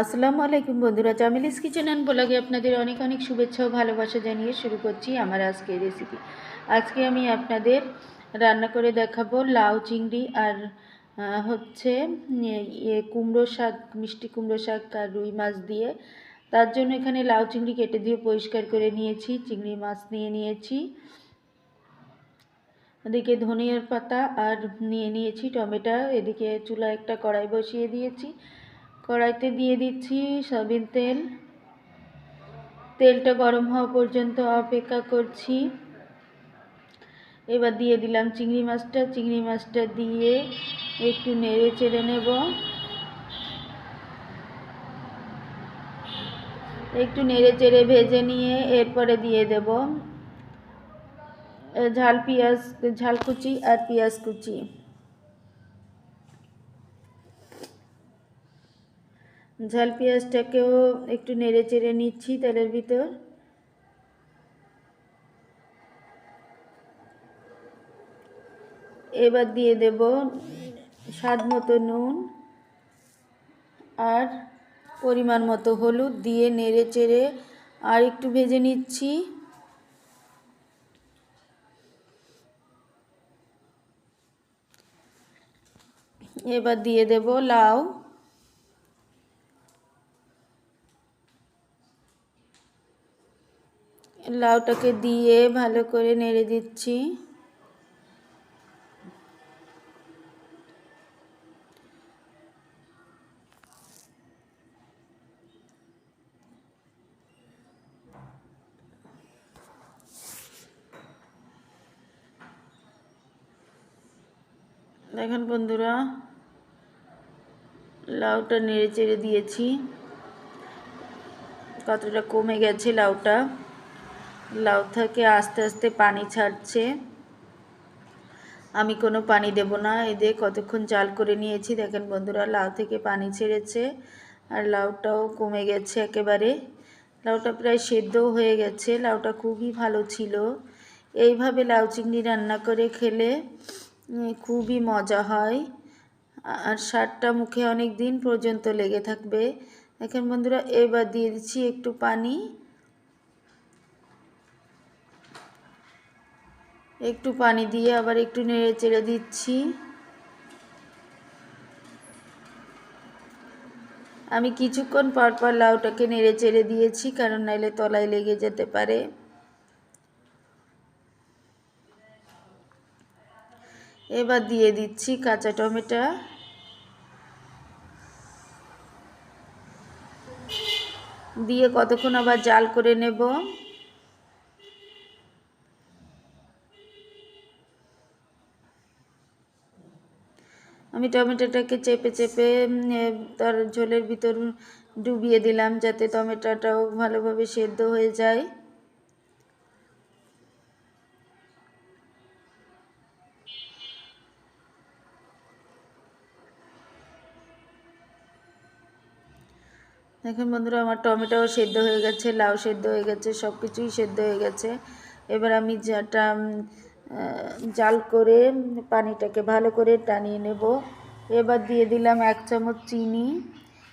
আসসালামু আলাইকুম বন্ধুরা চামিলিস কিচেন অ্যান্ড ব্লগে আপনাদের অনেক অনেক শুভেচ্ছা ও ভালোবাসা জানিয়ে শুরু করছি আমার আজকের রেসিপি আজকে আমি আপনাদের রান্না করে দেখাবো লাউ চিংড়ি আর হচ্ছে কুমড়ো শাক, মিষ্টি কুমড়ো শাক আর রুই মাছ দিয়ে। তার জন্য এখানে লাউ চিংড়ি কেটে দিয়ে পরিষ্কার করে নিয়েছি, চিংড়ি মাছ নিয়ে নিয়েছি। এদিকে ধনিয়ার পাতা আর নিয়ে নিয়েছি, টমেটো, এদিকে চুলা একটা কড়াই বসিয়ে দিয়েছি। কড়াইতে দিয়ে দিচ্ছি সয়াবিন তেল। তেলটা গরম হওয়া পর্যন্ত অপেক্ষা করছি। এবার দিয়ে দিলাম চিংড়ি মাছটা। চিংড়ি মাছটা দিয়ে একটু নেড়ে চেড়ে নেব। একটু নেড়ে চেড়ে ভেজে নিয়ে এরপরে দিয়ে দেব। ঝাল, পেঁয়াজ, ঝাল কুচি আর পেঁয়াজ কুচি। ঝাল পেঁয়াজটাকেও একটু নেড়ে চেড়ে নিচ্ছি তেলের ভিতর। এবার দিয়ে দেব স্বাদ মতো নুন আর পরিমাণ মতো হলুদ দিয়ে নেড়ে চেড়ে আর একটু ভেজে নিচ্ছি। এবার দিয়ে দেব লাউ। লাউটাকে দিয়ে ভালো করে নেড়ে দিচ্ছি। দেখেন বন্ধুরা, লাউটা নেড়ে চেড়ে দিয়েছি। কতটা কমে গেছে লাউটা। লাউ থেকে আস্তে আস্তে পানি ছাড়ছে। আমি কোনো পানি দেব না। এদের কতক্ষণ জাল করে নিয়েছি, দেখেন বন্ধুরা, লাউ থেকে পানি ছেড়েছে আর লাউটাও কমে গেছে একেবারে। লাউটা প্রায় সেদ্ধও হয়ে গেছে, লাউটা খুবই ভালো ছিল। এইভাবে লাউ চিংড়ি রান্না করে খেলে খুবই মজা হয়। আর স্বাদটা মুখে অনেক দিন পর্যন্ত লেগে থাকবে। দেখেন বন্ধুরা, এবার দিয়ে দিচ্ছি একটু পানি। একটু পানি দিয়ে আবার একটু নেড়ে চেড়ে দিচ্ছি। আমি কিছুক্ষণ পর পর লাউটাকে নেড়ে চেড়ে দিয়েছি, কারণ নাইলে তলায় লেগে যেতে পারে। এবার দিয়ে দিচ্ছি কাঁচা টমেটো। দিয়ে কতক্ষণ আবার জাল করে নেব। আমি টমেটোটাকে চেপে চেপে তার ঝোলের ভিতর ডুবিয়ে দিলাম যাতে টমেটোটাও ভালোভাবে সেদ্ধ হয়ে যায়। দেখুন বন্ধুরা, আমার টমেটোও সেদ্ধ হয়ে গেছে, লাউ সেদ্ধ হয়ে গেছে সব কিছুই সেদ্ধ হয়ে গেছে। এবার আমি যেটা জাল করে পানিটাকে ভালো করে টানিয়ে নেব। এবার দিয়ে দিলাম এক চামচ চিনি।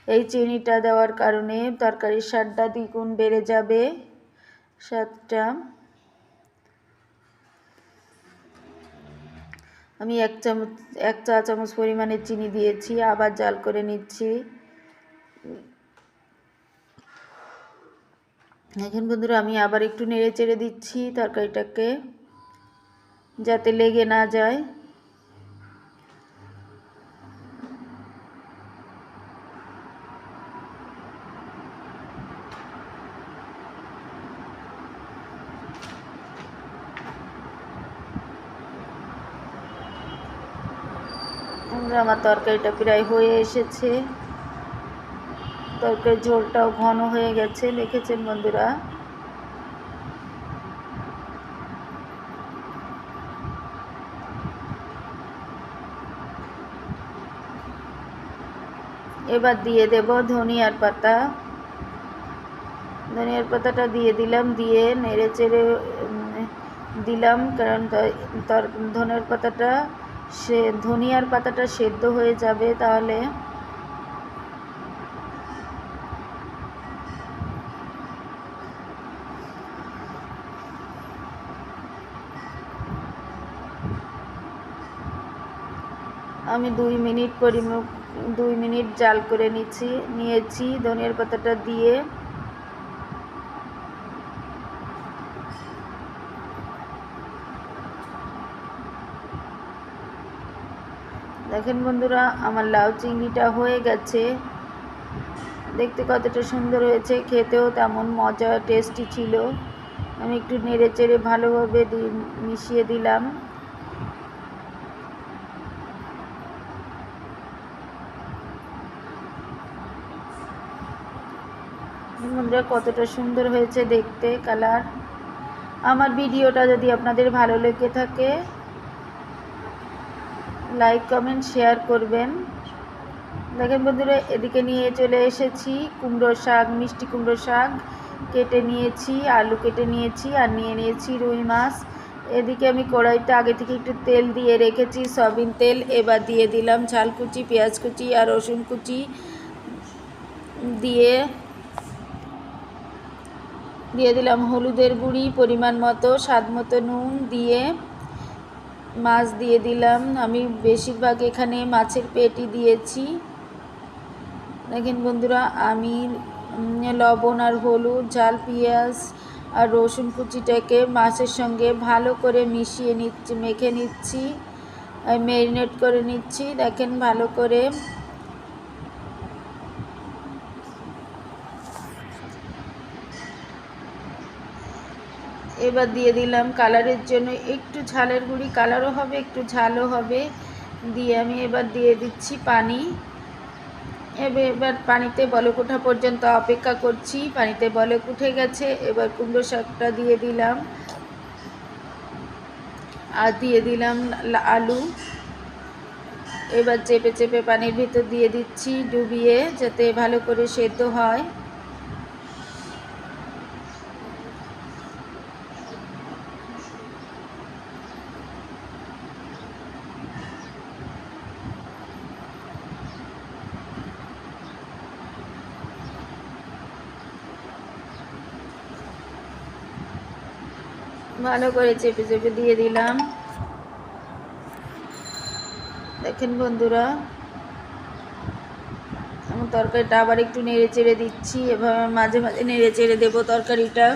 এই চিনিটা দেওয়ার কারণে তরকারির স্বাদটা দ্বিগুণ বেড়ে যাবে, স্বাদটা। আমি এক চামচ, এক চা চামচ পরিমাণে চিনি দিয়েছি, আবার জাল করে নিচ্ছি। এখন বন্ধুরা, আমি আবার একটু নেড়ে চেড়ে দিচ্ছি তরকারিটাকে। যাতে লেগে না যায়। আমার তরকারিটা প্রায় হয়ে এসেছে। তরকারির ঝোলটাও ঘন হয়ে গেছে, দেখেছেন বন্ধুরা? এবার দিয়ে দেব ধনিয়ার পাতা। ধনিয়ার পাতাটা দিয়ে দিলাম, দিয়ে নেড়ে চেড়ে দিলাম, কারণ তার, ধনের পাতাটা সে, ধনিয়ার পাতাটা সেদ্ধ হয়ে যাবে তাহলে। আমি দুই মিনিট পরিমাপ দুই মিনিট জাল করে নিচ্ছি, নিয়েছি, ধনিয়ার পাতাটা দিয়ে। দেখেন বন্ধুরা, আমার লাউ চিংড়িটা হয়ে গেছে। দেখতে কতটা সুন্দর হয়েছে, খেতেও তেমন মজা, টেস্টি ছিল। আমি একটু নেড়ে চেড়ে ভালোভাবে মিশিয়ে দিলাম। বন্ধুরা, কতটা সুন্দর হয়েছে দেখতে কালার আমার ভিডিওটা যদি আপনাদের ভালো লেগে থাকে লাইক কমেন্ট শেয়ার করবেন। দেখেন বন্ধুরা, এদিকে নিয়ে চলে এসেছি। কুমড়ো শাক, মিষ্টি কুমড়ো শাক কেটে নিয়েছি, আলু কেটে নিয়েছি, আর নিয়ে নিয়েছি রুই মাছ। এদিকে আমি কড়াইতে আগে থেকে একটু তেল দিয়ে রেখেছি, সয়াবিন তেল। এবার দিয়ে দিলাম ঝাল কুচি, পেঁয়াজ কুচি আর রসুন কুচি দিয়ে দিয়ে দিলাম হলুদের গুঁড়ি, পরিমাণ মতো, স্বাদ মতো নুন দিয়ে মাছ দিয়ে দিলাম। আমি বেশিরভাগ এখানে মাছের পেটি দিয়েছি। দেখেন বন্ধুরা, আমি লবণ আর হলুদ, ঝাল, পেঁয়াজ আর রসুন কুচিটাকে মাছের সঙ্গে ভালো করে মিশিয়ে নিচ্ছি, মেখে নিচ্ছি ম্যারিনেট করে নিচ্ছি। দেখেন ভালো করে এবার দিয়ে দিলাম কালারের জন্য একটু ঝালের গুঁড়ি, কালারও হবে, একটু ঝালও হবে। দিয়ে আমি এবার দিয়ে দিচ্ছি পানি। এবার এবার পানিতে বলক ওঠা পর্যন্ত অপেক্ষা করছি। পানিতে বলক উঠে গেছে, এবার কুমড়ো শাকটা দিয়ে দিলাম। আর দিয়ে দিলাম আলু। এবার চেপে চেপে পানির ভিতর দিয়ে দিচ্ছি ডুবিয়ে যাতে ভালো করে সেদ্ধ হয়। ভালো করে চেপে চেপে দিয়ে দিলাম। দেখেন বন্ধুরা তরকারিটা আবার একটু নেড়ে চেড়ে দিচ্ছি এভাবে মাঝে মাঝে নেড়ে চেড়ে দেবো তরকারিটা।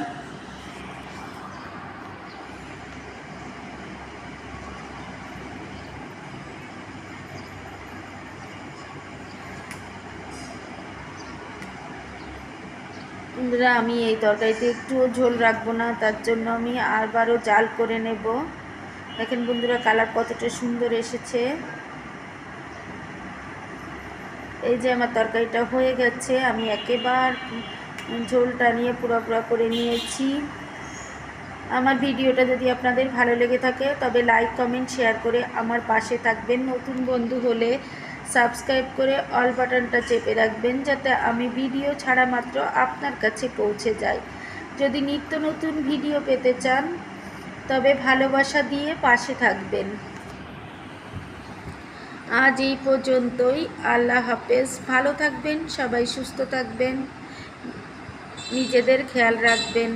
বন্ধুরা আমি এই তরকারিতে একটুও ঝোল রাখব না, তার জন্য আমি আরবারও জাল করে নেব। দেখেন বন্ধুরা, কালার কতটা সুন্দর এসেছে। এই যে আমার তরকারিটা হয়ে গেছে, আমি একেবার ঝোলটা নিয়ে পুরো পুরো করে নিয়েছি। আমার ভিডিওটা যদি আপনাদের ভালো লেগে থাকে, তবে লাইক, কমেন্ট, শেয়ার করে আমার পাশে থাকবেন নতুন বন্ধু হলে। সাবস্ক্রাইব করে অল বাটনটা চেপে রাখবেন যাতে আমি ভিডিও ছাড়া মাত্র আপনার কাছে পৌঁছে যায় যদি নিত্য নতুন ভিডিও পেতে চান, তবে ভালোবাসা দিয়ে পাশে থাকবেন। আজ এই পর্যন্তই। আল্লাহ হাফেজ। ভালো থাকবেন, সবাই সুস্থ থাকবেন, নিজেদের খেয়াল রাখবেন।